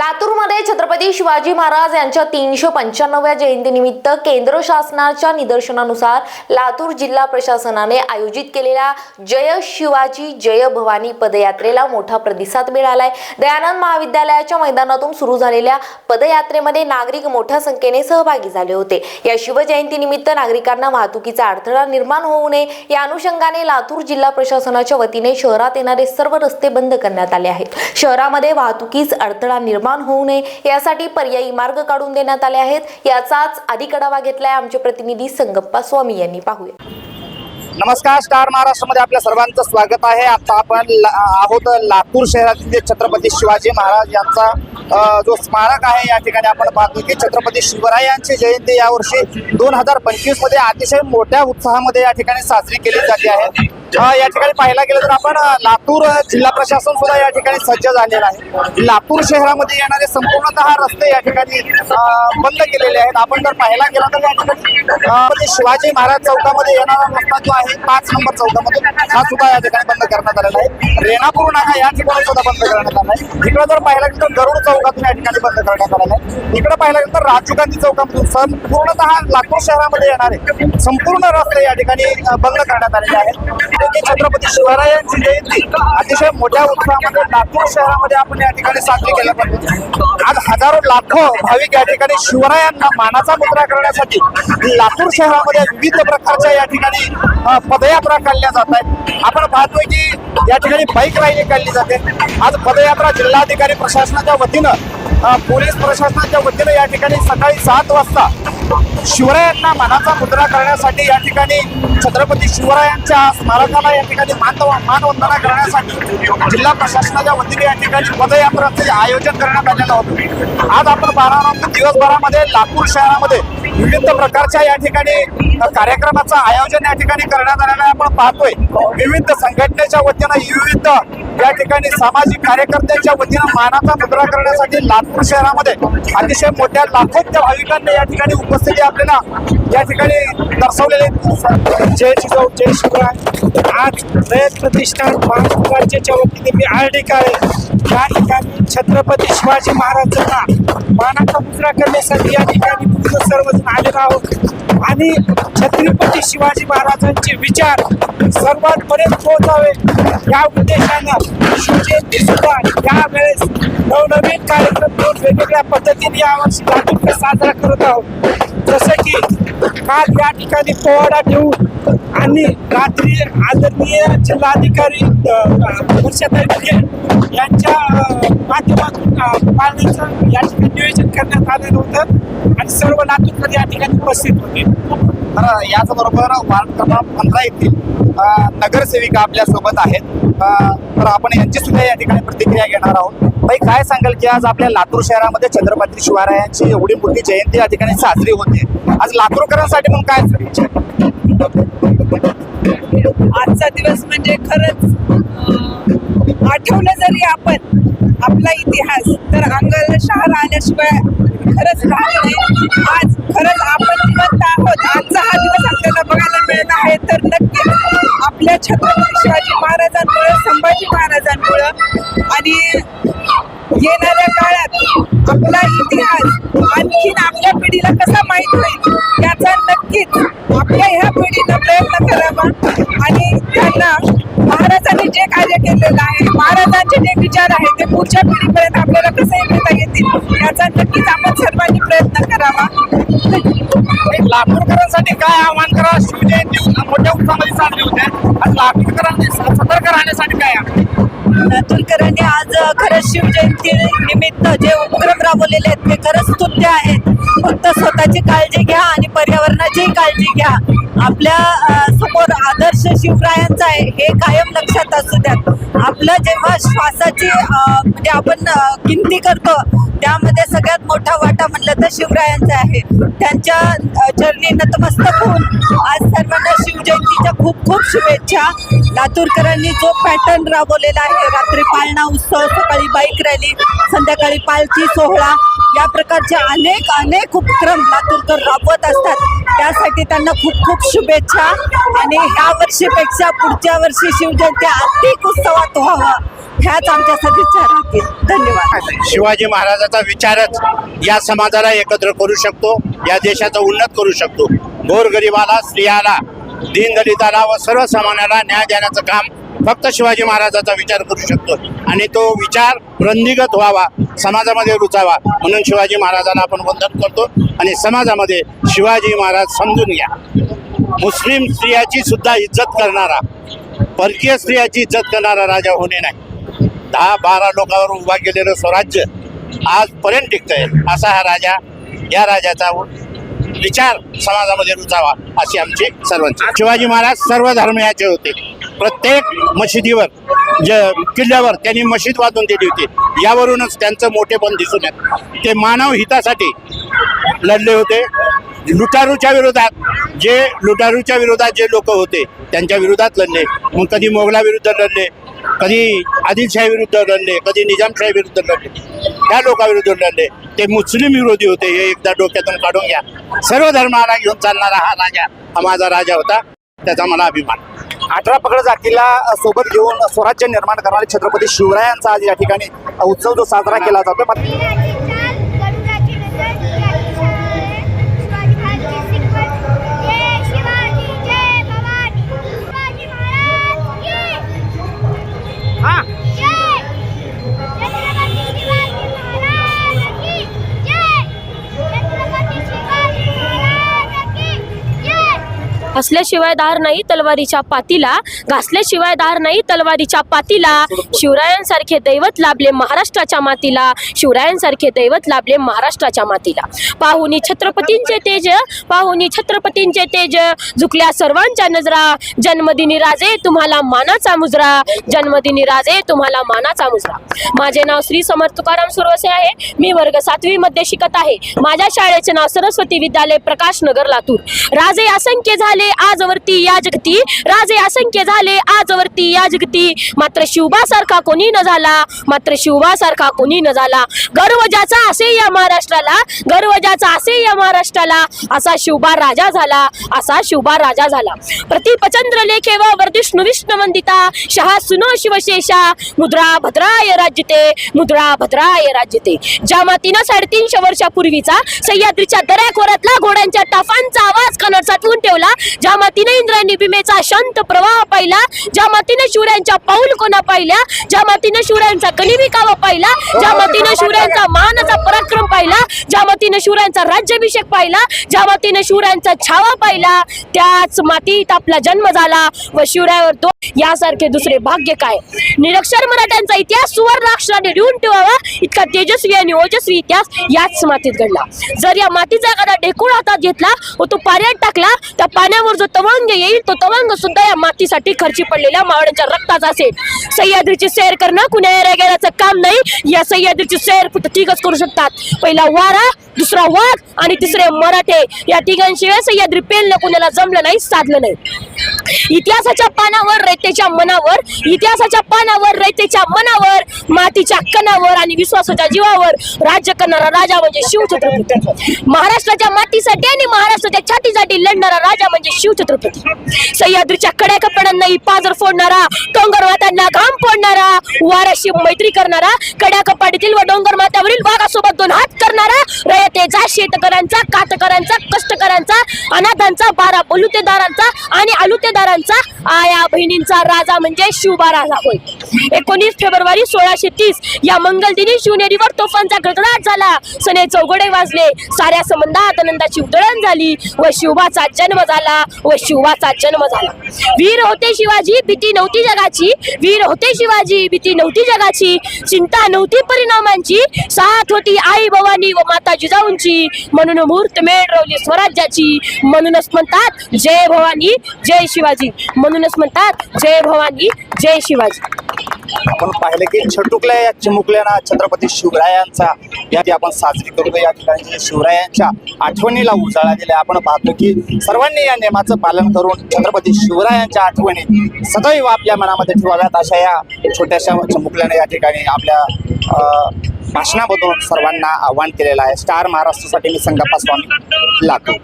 लातूरमध्ये छत्रपती शिवाजी महाराज यांच्या तीनशे पंच्याण्णव्या जयंतीनिमित्त केंद्र शासनाच्या निदर्शनानुसार लातूर जिल्हा प्रशासनाने आयोजित केलेल्या जय शिवाजी जय भवानी पदयात्रेला मोठा प्रतिसाद मिळालाय. दयानंद महाविद्यालयाच्या मैदानातून सुरू झालेल्या पदयात्रेमध्ये नागरिक मोठ्या संख्येने सहभागी झाले होते. या शिवजयंतीनिमित्त नागरिकांना वाहतुकीचा अडथळा निर्माण होऊ नये या अनुषंगाने लातूर जिल्हा प्रशासनाच्या वतीने शहरात येणारे सर्व रस्ते बंद करण्यात आले आहेत. शहरामध्ये वाहतुकीस अडथळा निर्माण निर्माण होऊ नये यासाठी पर्यायी मार्ग काढून देण्यात आले आहेत. याचाच अधिक आढावा घेतलाय आमचे प्रतिनिधी संगप्पा स्वामी यांनी. पाहूया. नमस्कार स्टार महाराष्ट्रामध्ये आपल्या सर्वांचं स्वागत आहे. आता आपण आहोत लातूर शहरातील जे छत्रपती शिवाजी महाराज यांचा जो स्मारक आहे या ठिकाणी आपण पाहतो की छत्रपती शिवरायांची जयंती यावर्षी दोन हजार पंचवीसमध्ये अतिशय मोठ्या उत्साहामध्ये या ठिकाणी साजरी केली जाते आहे. या ठिकाणी पाहायला गेलं तर आपण लातूर जिल्हा प्रशासन सुद्धा या ठिकाणी सज्ज झालेलं आहे. लातूर शहरामध्ये येणारे संपूर्णतः रस्ते या ठिकाणी बंद केलेले आहेत. आपण जर पाहायला गेलं तर या ठिकाणी शिवाजी महाराज चौकामध्ये येणारा रस्ता जो आहे पाच नंबर चौकामध्ये हा सुद्धा या ठिकाणी बंद करण्यात आलेला आहे. रेणापूर नाका या ठिकाणी सुद्धा बंद करण्यात आला आहे. इकडे जर पाहायला गेलं तर गरुड चौकातून या ठिकाणी बंद करण्यात आलेला आहे. इकडे पाहायला गेलं तर राजीव गांधी चौकामधून संपूर्णतः लातूर शहरामध्ये येणारे संपूर्ण रस्ते या ठिकाणी बंद करण्यात आलेले आहेत. की छत्रपती शिवरायांची जयंती अतिशय मोठ्या उत्साहामध्ये लातूर शहरामध्ये आपण या ठिकाणी साजरी केल्या पाहिजे आज हजारो लाखो भाविक या ठिकाणी शिवरायांना मानाचा मुद्रा करण्यासाठी लातूर शहरामध्ये विविध प्रकारच्या या ठिकाणी पदयात्रा काढल्या जात आहेत. आपण पाहतोय की या ठिकाणी बाईक रॅली काढली जाते. आज पदयात्रा जिल्हाधिकारी प्रशासनाच्या वतीनं पोलीस प्रशासनाच्या वतीनं या ठिकाणी सकाळी सात वाजता शिवरायांना मानाचा मुद्रा करण्यासाठी या ठिकाणी छत्रपती शिवरायांच्या स्मारकाला या ठिकाणी मान मानवंदना करण्यासाठी जिल्हा प्रशासनाच्या वतीने या ठिकाणी पदयात्राचे आयोजन करण्यात आलेलं होतं. आज आपण बारा दिवसभरामध्ये लातूर शहरामध्ये विविध प्रकारच्या या ठिकाणी कार्यक्रमाचं आयोजन या ठिकाणी करण्यात आलेलं आहे. आपण पाहतोय विविध संघटनेच्या वतीनं विविध या ठिकाणी सामाजिक कार्यकर्त्यांच्या वतीनं मानाचा मुद्रा करण्यासाठी लातूर शहरामध्ये अतिशय मोठ्या लाखोच्या भाविकांनी या ठिकाणी उपस्थिती आपल्याला. या ठिकाणी दर्शवलेले जय जिजाऊ जय शिवराय आज रयत प्रतिष्ठान महाराष्ट्र राज्याच्या वतीने मी आरडी काळे या ठिकाणी छत्रपती शिवाजी महाराजांना मानाचा मुजरा करण्यासाठी या ठिकाणी पूर्ण सर्वजण आलेलो आहोत. आणि छत्रपती शिवाजी महाराजांचे विचार सर्वांपर्यंत पोहोचावे या उद्देशानं शिवजयंती सुद्धा यावेळेस नवनवीन कार्यक्रम घेऊन वेगवेगळ्या पद्धतीने यावर्षी लातूरकर साजरा करत आहोत. जसं की काल या ठिकाणी पोवाडा ठेवून आणि रात्री आदरणीय जिल्हाधिकारी वर्षाताई यांच्या माध्यमातून पाळण्याचं या ठिकाणी नियोजन करण्यात आलेलं होतं आणि सर्व लातूरकर या ठिकाणी उपस्थित होते. तर याचबरोबर वार्ड क्रमांक पंधरा येथील नगरसेविका आपल्यासोबत आहेत तर आपण यांची सुद्धा या ठिकाणी प्रतिक्रिया घेणार आहोत. भाई काय सांगाल की आज आपल्या लातूर शहरामध्ये छत्रपती शिवरायांची एवढी मोठी जयंती या ठिकाणी साजरी होते. आज लातूरकरांसाठी पण काय आजचा दिवस म्हणजे खरंच आठवलं जरी आपण आपला इतिहास तर अंगाला शहर आल्याशिवाय खरंच राहत नाही. आज खरंच आपण जिवंत आहोत. आजचा हा दिवस आपल्याला बघायला मिळत आहे. तर नक्कीच आपल्या छत्रपती शिवाजी महाराजांमुळं संभाजी महाराजांमुळं आणि येणाऱ्या काळात आपला इतिहास आणखीन आपल्या पिढीला कसा माहीत होईल याचा नक्कीच आपल्या ह्या पिढीनं प्रयत्न करावा. आणि त्यांना महाराजांनी जे कार्य केलेलं आहे महाराजांचे जे विचार आहेत ते पुढच्या पिढीपर्यंत आपल्याला कसे घेता येतील याचा नक्कीच आपण सर्वांनी प्रयत्न करावा. लातूरकरांसाठी काय आव्हान करा? शिवजयंती मोठ्या उत्साहामध्ये साजरी होते. आज लातूरकरांनी सतर्क राहण्यासाठी काय लातूरकरांनी आज खरंच शिवजयंती निमित्त जे उपक्रम राबवलेले आहेत ते खरंच स्तुत्य आहेत. फक्त स्वतःची काळजी घ्या आणि पर्यावरणाचीही काळजी घ्या. आपल्या अ, शिवरायांचा आहे हे कायम लक्षात असू द्यात. आपलं जेव्हा श्वासाची म्हणजे आपण किमती गिनती करतो त्यामध्ये सगळ्यात मोठा वाटा म्हणलं तर शिवरायांचा आहे. त्यांच्या जर्नी नतमस्तक होऊन आज सर्वांना शिवजयंतीच्या खूप खूप शुभेच्छा. लातूरकरांनी जो पॅटर्न राबवलेला आहे रात्री पाळणा उत्सव सकाळी बाईक रॅली संध्याकाळी पालखी सोहळा या प्रकारचे अनेक अनेक उपक्रम लातूरकर राबवत असतात. त्यासाठी त्यांना खूप खूप शुभेच्छा. आणि ह्या वर्षीपेक्षा पुढच्या वर्षी शिवजयंती अधिक उत्सवात व्हावा. ह्याच आमच्या सदिच्छा राहतील धन्यवाद. शिवाजी महाराजाचा विचारच या समाजाला एकत्र करू शकतो या देशाचा उन्नत करू शकतो. गोरगरिबाला स्त्रियाला दीनदलिताला व सर्वसामान्याला न्याय देण्याचं काम फक्त शिवाजी महाराजाचा विचार करू शकतो. आणि तो विचार वृंदिगत व्हावा समाजामध्ये रुचावा म्हणून शिवाजी महाराजांना आपण वंदन करतो. आणि समाजामध्ये शिवाजी महाराज समजून घ्या. मुस्लिम स्त्रियाची सुद्धा इज्जत करणारा परकीय स्त्रियाची इज्जत करणारा राजा होणे नाही. दहा बारा लोकांवर उभा केलेलं स्वराज्य आजपर्यंत टिकतंय. असा हा राजा या राजाचा विचार समाजामध्ये रुचावा अशी आमची सर्वांची. शिवाजी महाराज सर्व धर्मियाचे होते. प्रत्येक मशिदीवर ज किल्ल्यावर त्यांनी मशीद बांधून दिली होती यावरूनच त्यांचं मोठेपण दिसून येत. ते मानव हितासाठी लढले होते. लुटारूच्या विरोधात जे लुटारूच्या विरोधात जे लोक होते त्यांच्या विरोधात लढले. मग कधी मोगलाविरुद्ध लढले कधी आदिलशाही विरुद्ध लढले कधी निजामशाही विरुद्ध लढले त्या लोकांविरुद्ध लढले. ते मुस्लिम विरोधी होते हे एकदा डोक्यातून काढून घ्या. सर्व धर्माला घेऊन चालणारा हा राजा हा माझा राजा होता त्याचा मला अभिमान. अठरा पकड जातीला सोबत घेऊन स्वराज्य निर्माण करणारे छत्रपती शिवरायांचा आज या ठिकाणी उत्सव जो साजरा केला जातो घासल्याशिवाय धार दार नाही तलवारीच्या पातीला घासल्याशिवाय दार नाही तलवारीच्या पातीला. शिवरायांसारखे दैवत लाभले महाराष्ट्राच्या मातीला. शिवरायांसारखे दैवत लाभले महाराष्ट्राच्या मातीला. पाहुनी छत्रपतींचे तेज पाहुनी छत्रपतींचे तेज. झुकल्या सर्वांच्या नजरा. जन्मदिनी राजे तुम्हाला मानाचा मुजरा. जन्मदिनी राजे तुम्हाला मानाचा मुजरा. माझे नाव श्री समर्थ तुकाराम सुरवसे आहे. मी वर्ग सातवी मध्ये शिकत आहे. माझ्या शाळेचे नाव सरस्वती विद्यालय प्रकाश नगर लातूर. राजे असंख्य झाले. आजवरती या जगती. राजे असंख्य झाले आजवरती या जगती. मात्र शिवबासारखा कोणी न झाला मात्र शिवबासारखा कोणी न झाला. गर्व ज्याचा असे या महाराष्ट्राला गर्व ज्याचा असे या महाराष्ट्राला असा शिवबा राजा झाला असा शिवबा राजा झाला. प्रतिपचंद्र लेखे व वर्धिष्णू विष्णू वंदिता शहा सुनो शिवशेषा मुद्रा भद्राय राज्यते मुद्रा भद्राय राज्यते. ज्या मातीनं साडेतीनशे वर्षापूर्वीचा सह्याद्रीच्या दऱ्याखोऱ्यातला घोड्यांच्या टाफांचा आवाज कानात साठवून ठेवला ज्या मातीने इंद्रांनी भीमेचा शांत प्रवाह पाहिला ज्या मातीने शिवरायांच्या पाऊल कोणा पाहिल्या ज्या मातीने शिवरायांचा गनिमिकावा पाहिला ज्या मातीने शिवरायांचा मानाचा पराक्रम पाहिला ज्या मातीने शिवरायांचा राज्याभिषेक पाहिला ज्या मातीने शिवरायांचा छावा पाहिला त्याच मातीत आपला जन्म झाला व शिवरायावर तो यासारखे दुसरे भाग्य काय? निरक्षर मराठ्यांचा इतिहास सुवर्ण अक्षराने लिहून ठेवावा इतका तेजस्वी आणि ओजस्वी इतिहास याच मातीत घडला. जर या मातीचा एखादा ढेकूळ हातात घेतला व तो पाण्यात टाकला त्या पाण्यावर जो तवंग येईल तो तवंग सुद्धा या मातीसाठी खर्ची पडलेल्या मावळ्यांच्या रक्ताचा असेल सह्याद्रीची सैर करणं कुण्या गेल्याचं काम नाही या सह्याद्रीची सैर फक्त तिघच करू शकतात. पहिला वारा दुसरा वाघ आणि तिसरे मराठे. या तिघांशिवाय सह्याद्री पेलणं कुणाला जमलं नाही साधलं नाही. इतिहासाच्या पानावर रयतेच्या मनावर इतिहासाच्या पानावर रयतेच्या मनावर मातीच्या कणावर आणि विश्वासाच्या जीवावर राज्य करणारा राजा म्हणजे शिवछत्रपती. महाराष्ट्राच्या मातीसाठी आणि महाराष्ट्राच्या छातीसाठी लढणारा राजा म्हणजे शिवछत्रपती. सह्याद्रीच्या कड्या कपड्यांना पाजर फोडणारा डोंगर मात्यांना घाम फोडणारा वाऱ्याशी मैत्री करणारा कड्या कपाडीतील व डोंगर मात्यावरील वाघासोबत दोन हात करणारा रयतेचा शेतकऱ्यांचा कातकऱ्यांचा कष्टकऱ्यांचा अनाथांचा बारा बलुतेदारांचा आणि आलुतेदारांचा आया बहिणींचा राजा म्हणजे शिवबा राजा होय. एकोणीस फेब्रुवारी सोळाशे तीस या मंगलदिनी शिवनेरीवर तोफांचा गडगडाट झाला. सने चौघडे वाजले. साऱ्या संबंधात आनंदाची उधळण झाली व शिवबाचा जन्म झाला. व शिवाचा जन्म झाला. वीर होते शिवाजी भीती नव्हती जगाची. वीर होते शिवाजी भीती नव्हती जगाची. चिंता नव्हती परिणामांची. साथ होती आई भवानी व माता जिजाऊंची. म्हणून मूर्त मेळ रोवली स्वराज्याची. म्हणूनच म्हणतात जय भवानी जय शिवाजी. म्हणूनच म्हणतात जय भवानी जय शिवाजी. आपण पाहिलं की छटुकल्या या चिमुकल्याना छत्रपती शिवरायांचा या ती आपण साजरी करतो या ठिकाणी शिवरायांच्या आठवणीला उजाळा दिला आपण पाहतो की सर्वांनी या नियमाचं पालन करून छत्रपती शिवरायांच्या आठवणी सदैव आपल्या मनामध्ये ठेवाव्यात. अशा या छोट्याशा चिमुकल्याने या ठिकाणी आपल्या भाषणामधून सर्वांना आव्हान केलेलं आहे. स्टार महाराष्ट्रासाठी मी संगप्पा स्वामी लातूर.